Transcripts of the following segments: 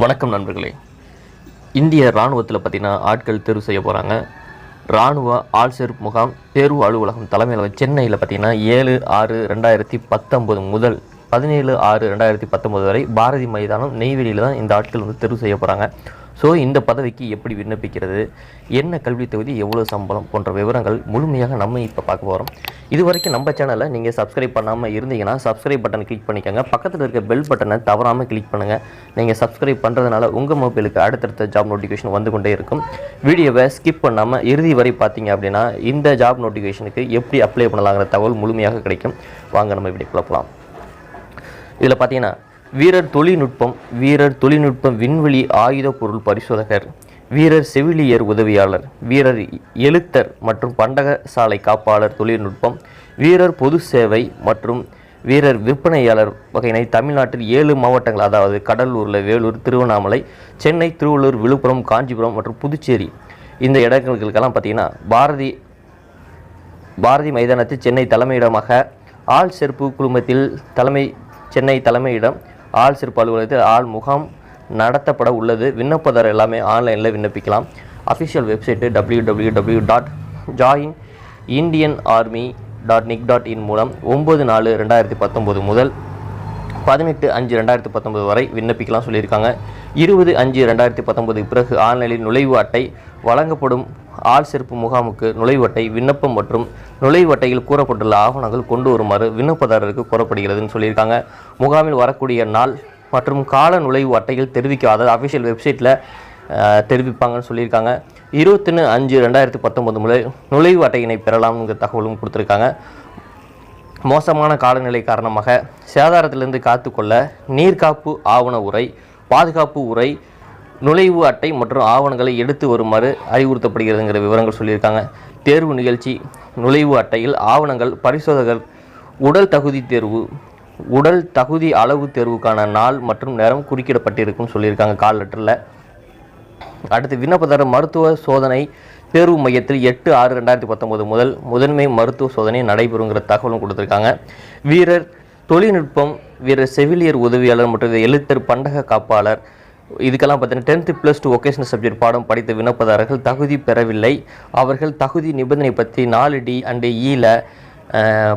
வணக்கம் நண்பர்களே. இந்திய இராணுவத்தில் பார்த்திங்கன்னா ஆட்கள் தேர்வு செய்ய போகிறாங்க இராணுவ ஆள் சேர்ப்பு முகாம் தேர்வு அலுவலகம் தலைமையில் சென்னையில் பார்த்தீங்கன்னா ஏழு ஆறு ரெண்டாயிரத்தி பத்தொம்போது முதல் பதினேழு ஆறு ரெண்டாயிரத்தி பத்தொம்போது வரை பாரதி மைதானம் நெய்வேலியில் தான் இந்த ஆட்கள் வந்து தெரிவு செய்ய போகிறாங்க ஸோ இந்த பதவிக்கு எப்படி விண்ணப்பிக்கிறது? என்ன கல்வி தொகுதி எவ்வளோ சம்பளம் போன்ற விவரங்கள் முழுமையாக நம்ம இப்போ பார்க்க போகிறோம் இது வரைக்கும் நம்ம சேனலை நீங்கள் சப்ஸ்கிரைப் பண்ணாமல் இருந்தீங்கன்னா சப்ஸ்கிரைப் பட்டன் கிளிக் பண்ணிக்கோங்க. பக்கத்தில் இருக்க பெல் பட்டனை தவறாமல் கிளிக் பண்ணுங்கள் நீங்கள் சப்ஸ்கிரைப் பண்ணுறதுனால உங்கள் மொபைலுக்கு அடுத்தடுத்த ஜாப் நோட்டிஃபிகேஷன் வந்து கொண்டே இருக்கும். வீடியோவை ஸ்கிப் பண்ணாமல் இறுதி வரை பார்த்தீங்க அப்படின்னா இந்த ஜாப் நோட்டிஃபிகேஷனுக்கு எப்படி அப்ளை பண்ணலாங்கிற தகவல் முழுமையாக கிடைக்கும். வாங்க நம்ம இப்படி போகலாம் இதில் பார்த்தீங்கன்னா வீரர் தொழில்நுட்பம் வீரர் தொழில்நுட்பம் விண்வெளி ஆயுத பொருள் பரிசோதகர் வீரர் செவிலியர் உதவியாளர் வீரர் எழுத்தர் மற்றும் பண்டக சாலை காப்பாளர் தொழில்நுட்பம் வீரர் பொது சேவை மற்றும் வீரர் விற்பனையாளர் வகையினை தமிழ்நாட்டில் ஏழு மாவட்டங்கள் அதாவது கடலூரில் வேலூர் திருவண்ணாமலை சென்னை திருவள்ளூர் விழுப்புரம் காஞ்சிபுரம் மற்றும் புதுச்சேரி இந்த இடங்களுக்கெல்லாம் பார்த்தீங்கன்னா பாரதி பாரதி மைதானத்தில் சென்னை தலைமையிடமாக ஆள் செருப்பு குழுமத்தில் தலைமை சென்னை தலைமையிடம் ஆள் சிறப்பு அலுவலகத்தில் ஆள் முகாம் நடத்தப்பட உள்ளது. விண்ணப்பதாரர் எல்லாமே ஆன்லைனில் விண்ணப்பிக்கலாம். Official website W W W dot join Indian army dot nic dot in மூலம் ஒம்பது நாலு ரெண்டாயிரத்தி பத்தொம்போது முதல் பதினெட்டு அஞ்சு ரெண்டாயிரத்தி பத்தொம்போது வரை விண்ணப்பிக்கலாம் சொல்லியிருக்காங்க. இருபது அஞ்சு ரெண்டாயிரத்தி பத்தொன்பதுக்கு பிறகு ஆன்லைனில் நுழைவு அட்டை வழங்கப்படும் ஆள் சேர்ப்பு முகாமுக்கு நுழைவு அட்டை விண்ணப்பம் மற்றும் நுழைவு அட்டையில் கூறப்பட்டுள்ள ஆவணங்கள் கொண்டு வருமாறு விண்ணப்பதாரருக்கு கூறப்படுகிறதுன்னு சொல்லியிருக்காங்க. முகாமில் வரக்கூடிய நாள் மற்றும் கால நுழைவு அட்டையில் தெரிவிக்காத அஃபிஷியல் வெப்சைட்டில் தெரிவிப்பாங்கன்னு சொல்லியிருக்காங்க. இருபத்தொன்று அஞ்சு ரெண்டாயிரத்தி பத்தொன்பது முதல் நுழைவு அட்டையினை பெறலாம்ங்கிற தகவலும் கொடுத்துருக்காங்க. மோசமான காலநிலை காரணமாக சேதாரத்திலிருந்து காத்துக்கொள்ள நீர்காப்பு ஆவண உரை பாதுகாப்பு உரை நுழைவு அட்டை மற்றும் ஆவணங்களை எடுத்து வருமாறு அறிவுறுத்தப்படுகிறதுங்கிற விவரங்கள் சொல்லியிருக்காங்க. தேர்வு நிகழ்ச்சி நுழைவு அட்டையில் ஆவணங்கள் பரிசோதகர் உடல் தகுதி தேர்வு உடல் தகுதி அளவு தேர்வுக்கான நாள் மற்றும் நேரம் குறுக்கிடப்பட்டிருக்கும் சொல்லியிருக்காங்க கால் லெட்டரில். அடுத்து விண்ணப்பதாரர் மருத்துவ சோதனை தேர்வு மையத்தில் எட்டு ஆறு ரெண்டாயிரத்தி பத்தொம்போது முதல் முதன்மை மருத்துவ சோதனை நடைபெறுங்கிற தகவலும் கொடுத்துருக்காங்க. வீரர் தொழில்நுட்பம் வீரர் செவிலியர் உதவியாளர் மற்றும் எழுத்தர் பண்டக காப்பாளர் இதுக்கெல்லாம் பார்த்தீங்கன்னா tenth plus two vocational subject பாடம் படித்த விண்ணப்பதாரர்கள் தகுதி பெறவில்லை. அவர்கள் தகுதி நிபந்தனை பற்றி நாலு டி அண்டு ஈல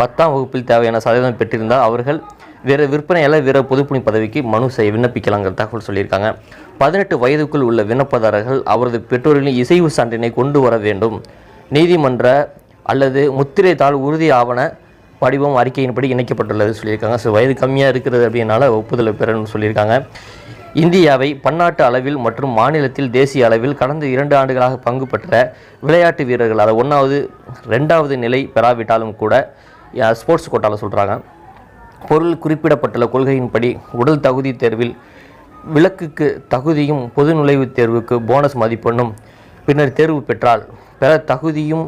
பத்தாம் வகுப்பில் தேவையான சதவீதம் பெற்றிருந்தால் அவர்கள் வேறு விற்பனையாளர் வேறு பொதுப்பணி பதவிக்கு மனு செய்ய விண்ணப்பிக்கலாங்கிற தகவல் சொல்லியிருக்காங்க. பதினெட்டு வயதுக்குள் உள்ள விண்ணப்பதாரர்கள் அவரது பெற்றோர்களின் இசைவு சான்றினை கொண்டு வர வேண்டும். நீதிமன்ற அல்லது முத்திரை தாள் உறுதி ஆவண படிவம் அறிக்கையின்படி இணைக்கப்பட்டுள்ளது சொல்லியிருக்காங்க. ஸோ வயது கம்மியாக இருக்கிறது அப்படின்னால ஒப்புதலை பெறணும்னு சொல்லியிருக்காங்க. இந்தியாவை பன்னாட்டு அளவில் மற்றும் மாநிலத்தில் தேசிய அளவில் கடந்த இரண்டு ஆண்டுகளாக பங்கு பெற்ற விளையாட்டு வீரர்கள் அதை ஒன்றாவது ரெண்டாவது நிலை பெறாவிட்டாலும் கூட ஸ்போர்ட்ஸ் கோட்டாவில் சொல்கிறாங்க பொருள் குறிப்பிடப்பட்டுள்ள கொள்கையின்படி உடல் தகுதி தேர்வில் விளக்குக்கு தகுதியும் பொது நுழைவுத் தேர்வுக்கு போனஸ் மதிப்பெண்ணும் பின்னர் தேர்வு பெற்றால் பெற தகுதியும்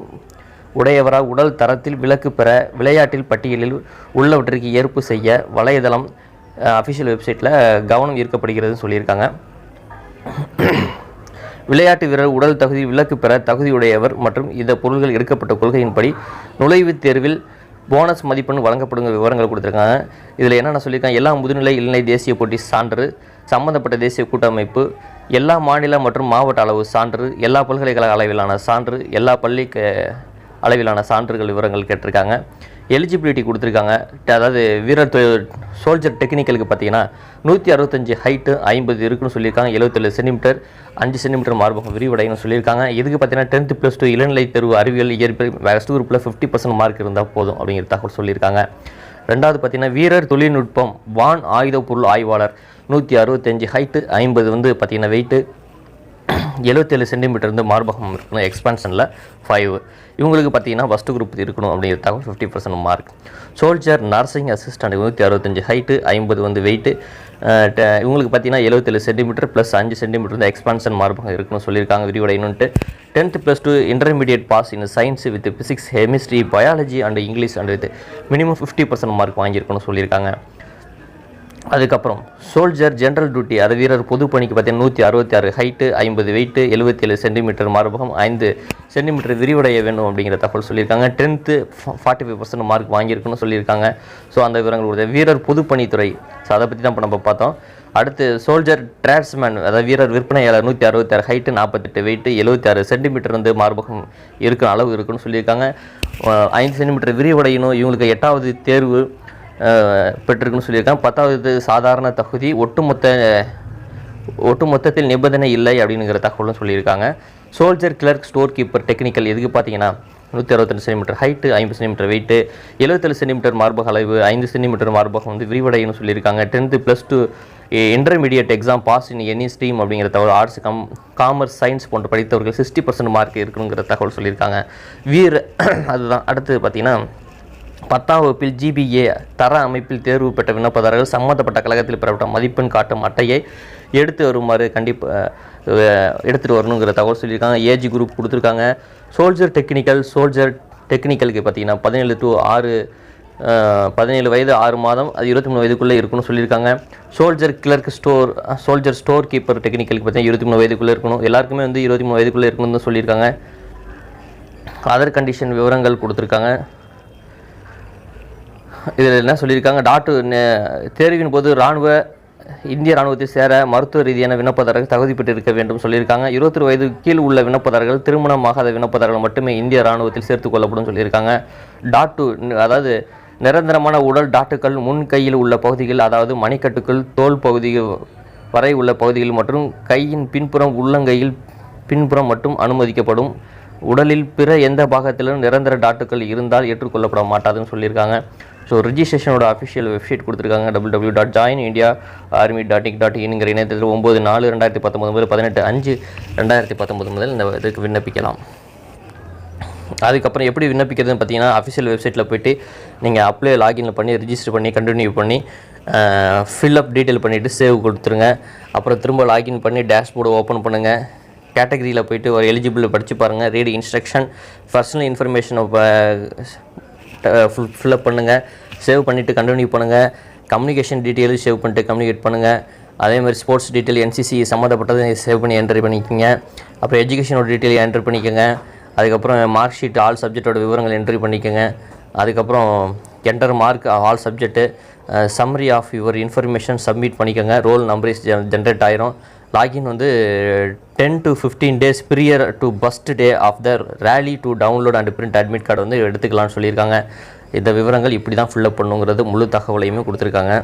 உடையவராக உடல் தரத்தில் விலக்கு பெற விளையாட்டில் பட்டியலில் உள்ளவற்றிற்கு ஏற்பு செய்ய வலைதளம் அஃபிஷியல் வெப்சைட்டில் கவனம் ஈர்க்கப்படுகிறதுன்னு சொல்லியிருக்காங்க. விளையாட்டு வீரர் உடல் தகுதி விலக்கு பெற தகுதியுடையவர் மற்றும் இந்த பொருள்கள் எடுக்கப்பட்ட கொள்கையின்படி நுழைவுத் தேர்வில் போனஸ் மதிப்பெண் வழங்கப்படுங்க விவரங்கள் கொடுத்துருக்காங்க. இதில் என்னென்ன சொல்லியிருக்காங்க? எல்லா முதுநிலை இளநிலை தேசிய போட்டி சான்று சம்பந்தப்பட்ட தேசிய கூட்டமைப்பு எல்லா மாநில மற்றும் மாவட்ட அளவு சான்று எல்லா பல்கலைக்கழக அளவிலான சான்று எல்லா பள்ளி க- அளவிலான சான்றுகள் விவரங்கள் கேட்டிருக்காங்க. எலிஜிபிலிட்டி கொடுத்துருக்காங்க. அதாவது வீரர் சோல்ஜர் டெக்னிக்கலுக்கு பார்த்தீங்கன்னா நூற்றி அறுபத்தஞ்சு ஹைட்டு ஐம்பது இருக்குன்னு சொல்லியிருக்காங்க. எழுபத்தேழு சென்டிமீட்டர் அஞ்சு சென்டிமீட்டர் மார்பகம் விரிவடைன்னு சொல்லியிருக்காங்க. இதுக்கு பார்த்தீங்கன்னா டென்த்து ப்ளஸ் டூ இளநிலை தேர்வு அறிவியல் இயற்பியல் வெஸ்ட் குரூப்பில் ஃபிஃப்டி பர்சன்ட் மார்க் இருந்தால் போதும் அப்படிங்கிற தகவல் சொல்லியிருக்காங்க. ரெண்டாவது பார்த்தீங்கன்னா வீரர் தொழில்நுட்பம் வான் ஆயுத பொருள் ஆய்வாளர் நூற்றி அறுபத்தஞ்சு ஹைட்டு ஐம்பது வந்து பார்த்தீங்கன்னா வெயிட்டு எழுபத்தேழு சென்டிமீட்டர் வந்து மார்பகம் இருக்கணும் எக்ஸ்பான்ஷனில் ஃபைவ் இவங்களுக்கு பார்த்தீங்கன்னா ஃபஸ்ட் குரூப் இருக்கணும் அப்படிங்கிற தகவல் fifty percent mark soldier nursing assistant நூற்றி அறுபத்தஞ்சு ஹைட்டு ஐம்பது வந்து வெயிட்டு இவங்களுக்கு பார்த்தீங்கன்னா எழுபத்தேழு சென்டிமீட்டர் ப்ளஸ் அஞ்சு சென்டிமீட்டர் வந்து எக்ஸ்பான்ஷன் மார்பகம் இருக்கணும் சொல்லியிருக்காங்க. விரிவடையணுன்ட்டு tenth plus two intermediate pass in science with physics chemistry biology and English and with minimum fifty percent mark வாங்கியிருக்கணும் சொல்லியிருக்காங்க. அதுக்கப்புறம் சோல்ஜர் ஜென்ரல் டியூட்டி அது வீரர் பொது பணிக்கு பார்த்தீங்கன்னா நூற்றி அறுபத்தி ஆறு ஹைட்டு ஐம்பது வெயிட்டு எழுபத்தேழு சென்டிமீட்டர் மார்பகம் ஐந்து சென்டிமீட்டர் விரிவடைய வேண்டும் அப்படிங்கிற தகவல் சொல்லியிருக்காங்க. Tenth forty five percent mark வாங்கியிருக்குன்னு சொல்லியிருக்காங்க. ஸோ அந்த விவரங்கள் கொடுத்த வீரர் பொதுப்பணித்துறை ஸோ அதை பற்றி தான் இப்போ நம்ம பார்த்தோம். அடுத்து சோல்ஜர் டிராட்ஸ்மேன் அதாவது வீரர் விற்பனையாளர் நூற்றி அறுபத்தாறு ஹைட்டு நாற்பத்தெட்டு வெயிட்டு எழுபத்தாறு சென்டிமீட்டர் வந்து மார்பகம் இருக்கிற அளவு இருக்குன்னு சொல்லியிருக்காங்க. ஐந்து சென்டிமீட்டர் விரிவடையணும். இவங்களுக்கு எட்டாவது தேர்வு. பெற்றிருக்குன்னு சொல்லியிருக்காங்க. பத்தாவது சாதாரண தகுதி ஒட்டுமொத்த ஒட்டு மொத்தத்தில் நிபந்தனை இல்லை அப்படிங்கிற தகவலும் சொல்லியிருக்காங்க. Soldier clerk store keeper technical எதுக்கு பார்த்தீங்கன்னா நூற்றி அறுபத்தஞ்சு சென்டிமீட்டர் ஹைட்டு ஐம்பது சென்டிமீட்டர் வெயிட்டு எழுபத்தேழு சென்டிமீட்டர் மார்பக அளவு ஐந்து சென்டிமீட்டர் மார்பகம் வந்து விரிவடையணும்னு சொல்லியிருக்காங்க. Tenth plus two intermediate exam pass in any stream அப்படிங்கிற தகவல் ஆர்ட்ஸ் கம் காமர்ஸ் சயின்ஸ் போன்ற படித்தவர்கள் சிக்ஸ்டி பர்சன்ட் மார்க் இருக்கணுங்கிற தகவல் சொல்லியிருக்காங்க. வீர அதுதான். அடுத்து பார்த்தீங்கன்னா பத்தாம் வகுப்பில் ஜிபிஏ தர அமைப்பில் தேர்வு பெற்ற விண்ணப்பதாரர்கள் சம்பந்தப்பட்ட கழகத்தில் பெறப்பட்ட மதிப்பெண் காட்டும் அட்டையை எடுத்து வருமாறு கண்டிப்பாக எடுத்துகிட்டு வரணுங்கிற தகவல் சொல்லியிருக்காங்க. ஏஜி குரூப் கொடுத்துருக்காங்க. சோல்ஜர் டெக்னிக்கல் சோல்ஜர் டெக்னிக்கலுக்கு பார்த்தீங்கன்னா பதினேழு டு ஆறு பதினேழு வயது ஆறு மாதம் அது இருபத்தி மூணு வயதுக்குள்ளே இருக்குன்னு சொல்லியிருக்காங்க. Soldier clerk store soldier store keeper டெக்னிக்கலுக்கு பார்த்தீங்கன்னா இருபத்தி மூணு வயதுக்குள்ளே இருக்கணும். எல்லாருக்குமே வந்து இருபத்தி மூணு வயதுக்குள்ளே இருக்கணும்னு சொல்லியிருக்காங்க. அதர் கண்டிஷன் விவரங்கள் கொடுத்துருக்காங்க. இதில் என்ன சொல்லியிருக்காங்க? டாக்டர் தேர்வின் போது இராணுவ இந்திய இராணுவத்தில் சேர மருத்துவ ரீதியான விண்ணப்பதாரர்கள் தகுதி பெற்றிருக்க வேண்டும் சொல்லியிருக்காங்க. இருபத்தி வயது கீழ் உள்ள விண்ணப்பதாரர்கள் திருமணமாகாத விண்ணப்பதாரர்கள் மட்டுமே இந்திய இராணுவத்தில் சேர்த்துக் கொள்ளப்படும் சொல்லியிருக்காங்க. டாட்டு அதாவது நிரந்தரமான உடல் டாட்டுக்கள் முன் கையில் உள்ள பகுதிகள் அதாவது மணிக்கட்டுக்கள் தோல் பகுதிகள் வரை உள்ள பகுதிகள் மற்றும் கையின் பின்புறம் உள்ளங்கையில் பின்புறம் மட்டும் அனுமதிக்கப்படும். உடலில் பிற எந்த பாகத்திலும் நிரந்தர டாட்டுகள் இருந்தால் ஏற்றுக்கொள்ளப்பட மாட்டாதுன்னு சொல்லியிருக்காங்க. ஸோ ரிஜிஸ்ட்ரேஷனோட அஃபிஷியல் வெப்சைட் கொடுத்துருக்காங்க. Double W dot join India army dot nic dot இன்ங்கிற இணையத்தில் ஒம்பது நாலு ரெண்டாயிரத்தி பத்தொம்பது முதல் பதினெட்டு அஞ்சு ரெண்டாயிரத்தி பத்தொம்பது முதல் இந்த இதுக்கு விண்ணப்பிக்கலாம். அதுக்கப்புறம் எப்படி விண்ணப்பிக்கிறதுன்னு பார்த்தீங்கன்னா அஃபிஷியல் வெப்சைட்டில் போயிட்டு நீங்கள் அப்ளை லாகின் பண்ணி ரிஜிஸ்டர் பண்ணி கண்டினியூ பண்ணி ஃபில்அப் டீட்டெயில் பண்ணிவிட்டு சேவ் கொடுத்துருங்க. அப்புறம் திரும்ப லாகின் பண்ணி டேஷ்போர்டு ஓப்பன் பண்ணுங்கள் கேட்டகரியில் போயிட்டு ஒரு எலிஜிபிள் படித்து பாருங்கள் ரீட் இன்ஸ்ட்ரக்ஷன் பர்சனல் இன்ஃபர்மேஷனை ஃபுல் ஃபில்அப் பண்ணுங்கள் சேவ் பண்ணிவிட்டு கண்டினியூ பண்ணுங்கள் கம்யூனிகேஷன் டீட்டெயிலும் சேவ் பண்ணிட்டு கம்யூனிகேட் பண்ணுங்கள் அதே மாதிரி ஸ்போர்ட்ஸ் டீட்டெயில் என்சிசி சம்மந்தப்பட்டதை சேவ் பண்ணி என்ட்ரி பண்ணிக்கோங்க. அப்புறம் எஜுகேஷனோட டீட்டெயில் என்ட்ரி பண்ணிக்கோங்க. அதுக்கப்புறம் மார்க் ஷீட் ஆல் சப்ஜெக்டோட விவரங்கள் என்ட்ரி பண்ணிக்கோங்க. அதுக்கப்புறம் enter mark all subject summary of your information submit பண்ணிக்கோங்க. ரோல் நம்பர் ஜென்ரேட் ஆயிரும். லாகின் வந்து ten to fifteen days prior to first day of the rally to download and print admit card வந்து எடுத்துக்கலாம்னு சொல்லியிருக்காங்க. இந்த விவரங்கள் இப்படி தான் ஃபில்லப் பண்ணுங்கிறது முழு தகவலையுமே கொடுத்துருக்காங்க.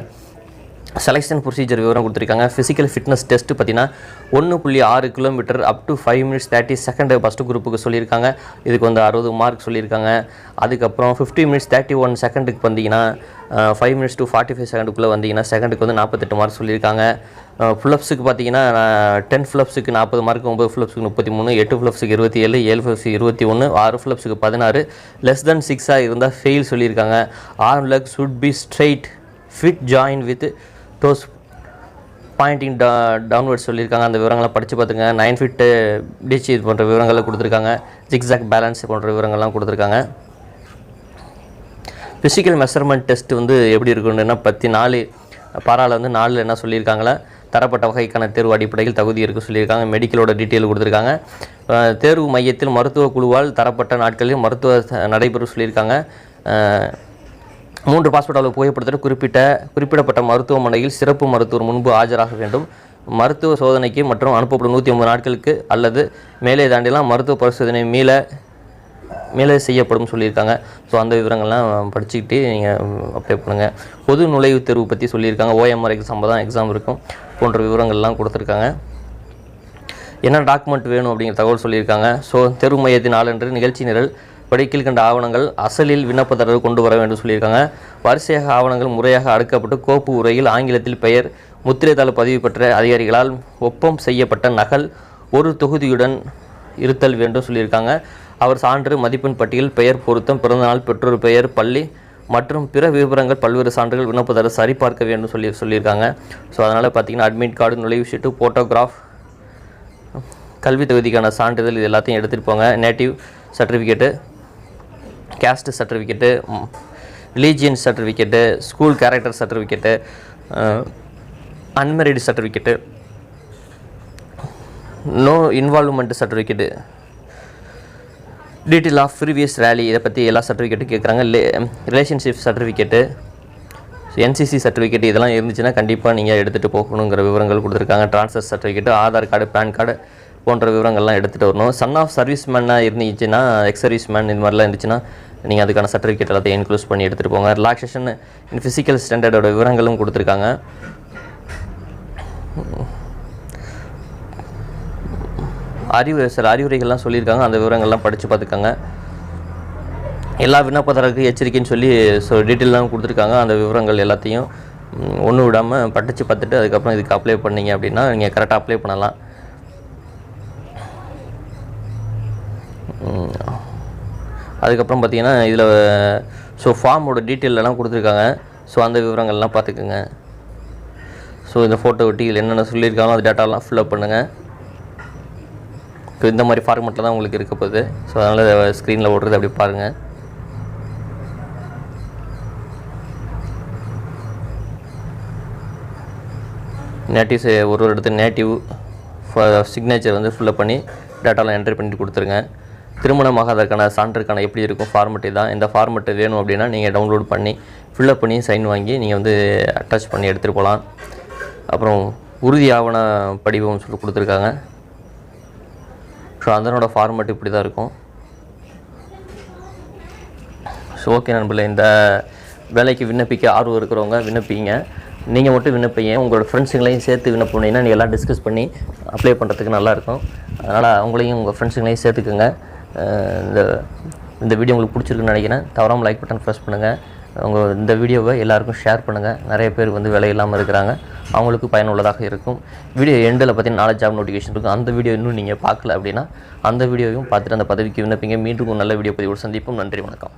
செலெக்ஷன் ப்ரொசீஜர் விவரம் கொடுத்துருக்காங்க. ஃபிசிக்கல் ஃபிட்னஸ் டெஸ்ட் பார்த்தீங்கன்னா ஒன்று புள்ளி ஆறு kilometer up to five minutes thirty second first குரூப்புக்கு சொல்லியிருக்காங்க. இதுக்கு வந்து அறுபது மார்க் சொல்லியிருக்காங்க. அதுக்கப்புறம் ஃபிஃப்டி மினிட்ஸ் தேர்ட்டி ஒன் செகண்டுக்கு வந்தீங்கன்னா five minutes to forty five செகண்டுக்குள்ளே வந்தீங்கன்னா செகண்டுக்கு வந்து நாற்பத்தெட்டு மார்க் சொல்லியிருக்காங்க. ஃபுல்லப்ஸுக்கு பார்த்தீங்கன்னா டென் ஃபுல்லப்ஸுக்கு நாற்பது மார்க் ஒம்பது ஃப்ளப்ஸுக்கு முப்பத்தி மூணு எட்டு ஃப்ளப்ஸுக்கு இருபத்தி ஏழு ஏழு ஃபுல்லப்ஸுக்கு இருபத்தி ஒன்று ஆறு ஃபுல்லப்ஸுக்கு பதினாறு. லெஸ் தென் சிக்ஸாக இருந்தால் ஃபெயில் சொல்லியிருக்காங்க. Arm leg should be straight fit join with toes pointing to downward சொல்லியிருக்காங்க. அந்த விவரங்களை படித்து பார்த்துங்க. நைன் ஃபிட்டு டிச் இது போன்ற விவரங்களை கொடுத்துருக்காங்க. ஜிக்ஸாக் பேலன்ஸ் போன்ற விவரங்கள்லாம் கொடுத்துருக்காங்க. ஃபிசிக்கல் மெஷர்மெண்ட் டெஸ்ட் வந்து எப்படி இருக்குன்னு பற்றி நாலு பாராவில் வந்து நாலில் என்ன சொல்லியிருக்காங்களே? தரப்பட்ட வகைக்கான தேர்வு அடிப்படையில் தகுதி இருக்குது சொல்லியிருக்காங்க. மெடிக்கலோட டீட்டெயில் கொடுத்துருக்காங்க. தேர்வு மையத்தில் மருத்துவ குழுவால் தரப்பட்ட நாட்களில் மருத்துவ நடைபெறும் சொல்லியிருக்காங்க. மூன்று பாஸ்போர்ட் அளவு புகைப்படத்தில் குறிப்பிட்ட குறிப்பிடப்பட்ட மருத்துவமனையில் சிறப்பு மருத்துவர் முன்பு ஆஜராக வேண்டும். மருத்துவ சோதனைக்கு மற்றும் அனுப்பப்படும் நூற்றி ஐம்பது நாட்களுக்கு அல்லது மேலே தாண்டிலாம் மருத்துவ பரிசோதனை மீள மேலே செய்யப்படும் சொல்லியிருக்காங்க. ஸோ அந்த விவரங்கள்லாம் படிச்சுக்கிட்டு நீங்கள் அப்ளை பண்ணுங்கள் பொது நுழைவுத் தேர்வு பற்றி சொல்லியிருக்காங்க. ஓஎம்ஆர் எக்ஸாம் தான் எக்ஸாம் இருக்கும். போன்ற விவரங்கள்லாம் கொடுத்துருக்காங்க. என்ன டாக்குமெண்ட் வேணும் அப்படிங்கிற தகவல் சொல்லியிருக்காங்க. ஸோ தேர்வு மையத்தின் ஆளன்று நிகழ்ச்சி நிரல் படிக்கில் கண்ட ஆவணங்கள் அசலில் விண்ணப்பதாரர் கொண்டு வர வேண்டும் சொல்லியிருக்காங்க. வரிசையாக ஆவணங்கள் முறையாக அடுக்கப்பட்டு கோப்பு உரையில் ஆங்கிலத்தில் பெயர் முத்திரைத்தாள் பதிவு பெற்ற அதிகாரிகளால் ஒப்பம் செய்யப்பட்ட நகல் ஒரு தொகுதியுடன் இருத்தல் வேண்டும் சொல்லியிருக்காங்க. அவர் சான்று மதிப்பெண் பட்டியல் பெயர் பொருத்தம் பிறந்தநாள் பெற்றோர் பெயர் பள்ளி மற்றும் பிற விவரங்கள் பல்வேறு சான்றுகள் விண்ணப்பதாரர் சரிபார்க்க வேண்டும் சொல்லி சொல்லியிருக்காங்க. ஸோ அதனால் பார்த்தீங்கன்னா அட்மிட் கார்டு நுழைவு சீட்டு ஃபோட்டோகிராஃப் கல்வி தகுதிக்கான சான்றிதழ் இது எல்லாத்தையும் எடுத்துகிட்டு போங்க. Native certificate caste certificate religion certificate school character certificate unmarried certificate no involvement certificate detail of previous rally இதை பற்றி எல்லா சர்டிஃபிகேட்டும் கேட்குறாங்க ரிலேஷன்ஷிப் சர்டிஃபிகேட்டு என்சிசி சர்டிஃபிகேட் இதெல்லாம் இருந்துச்சுன்னா கண்டிப்பாக நீங்கள் எடுத்துகிட்டு போகணுங்கிற விவரங்கள் கொடுத்துருக்காங்க. Transfer certificate Aadhaar card PAN card போன்ற விவரங்கள்லாம் எடுத்துகிட்டு வரணும். சன் ஆஃப் சர்வீஸ் மேனாக இருந்துச்சுன்னா எக்ஸ் சர்வீஸ் மேன் இது மாதிரிலாம் இருந்துச்சுன்னா நீங்கள் அதுக்கான சர்டிஃபிகேட் எல்லாத்தையும் இன்க்ளூஸ் பண்ணி எடுத்துகிட்டு போங்க. ரிலாக்ஸேஷன் இன் ஃபிசிக்கல் ஸ்டாண்டர்டோட விவரங்களும் கொடுத்துருக்காங்க. அறிவு சில அறிவுரைகள்லாம் சொல்லியிருக்காங்க. அந்த விவரங்கள்லாம் படித்து பார்த்துக்கோங்க. எல்லா விண்ணப்பதாரருக்கு எச்சரிக்கைன்னு சொல்லி ஸோ டீட்டெயிலாம் கொடுத்துருக்காங்க. அந்த விவரங்கள் எல்லாத்தையும் ஒன்று விடாமல் படித்து பார்த்துட்டு அதுக்கப்புறம் இதுக்கு அப்ளை பண்ணீங்க அப்படின்னா நீங்கள் கரெக்டாக அப்ளை பண்ணலாம். அதுக்கப்புறம் பார்த்தீங்கன்னா இதில் ஸோ ஃபார்மோட டீட்டெயிலெலாம் கொடுத்துருக்காங்க. ஸோ அந்த விவரங்கள்லாம் பார்த்துக்குங்க. ஸோ இந்த ஃபோட்டோ ஒட்டி இதில் என்னென்ன சொல்லியிருக்காங்களோ அந்த டேட்டாலாம் ஃபில்அப் பண்ணுங்கள் இப்போ இந்த மாதிரி ஃபார்மெட்டில் தான் உங்களுக்கு இருக்க போகுது. ஸோ அதனால் ஸ்க்ரீனில் ஓடுறது அப்படி பாருங்கள் நேட்டிவ்ஸ் ஒரு ஒரு இடத்து நேட்டிவ் சிக்னேச்சர் வந்து ஃபுல்லப் பண்ணி டேட்டாலாம் என்ட்ரி பண்ணிட்டு கொடுத்துருங்க. திருமணமாக அதற்கான சான்றுக்கான எப்படி இருக்கும் ஃபார்மெட்டு தான் இந்த ஃபார்மெட்டு வேணும் அப்படின்னா நீங்கள் டவுன்லோட் பண்ணி ஃபில்லப் பண்ணி சைன் வாங்கி நீங்கள் வந்து அட்டாச் பண்ணி எடுத்துகிட்டு போகலாம். அப்புறம் உறுதி ஆவண படிவம் சொல்லி கொடுத்துருக்காங்க. ஸோ அதனோட ஃபார்மெட் இப்படி தான் இருக்கும். ஸோ ஓகே நண்பர்களே இந்த வேலைக்கு விண்ணப்பிக்க ஆர்வம் இருக்கிறவங்க விண்ணப்பிங்க. நீங்கள் மட்டும் விண்ணப்பிங்க. உங்களோட ஃப்ரெண்ட்ஸுங்களையும் சேர்த்து விண்ணப்பினீங்கன்னா நீங்கள் எல்லாம் டிஸ்கஸ் பண்ணி அப்ளை பண்ணுறதுக்கு நல்லாயிருக்கும் அதனால் அவங்களையும் உங்கள் ஃப்ரெண்ட்ஸுங்களையும் சேர்த்துக்குங்க. இந்த இந்த வீடியோ உங்களுக்கு பிடிச்சிருக்குன்னு நினைக்கிறேன். தவறாமல் லைக் பட்டன் ப்ரெஸ் பண்ணுங்கள் உங்கள் இந்த வீடியோவை எல்லாருக்கும் ஷேர் பண்ணுங்கள் நிறைய பேர் வந்து வேலை இல்லாமல் இருக்கிறாங்க. அவங்களுக்கு பயனுள்ளதாக இருக்கும். வீடியோ எண்டில் பார்த்தீங்கன்னா நாலு ஜாப் நோட்டிஃபிகேஷன் இருக்கும். அந்த வீடியோ இன்னும் நீங்கள் பார்க்கல அப்படின்னா அந்த வீடியோவையும் பார்த்துட்டு அந்த பதவிக்கு விண்ணப்பிங்க. மீண்டும் நல்ல வீடியோ பதிவோடு சந்திப்போம். நன்றி வணக்கம்.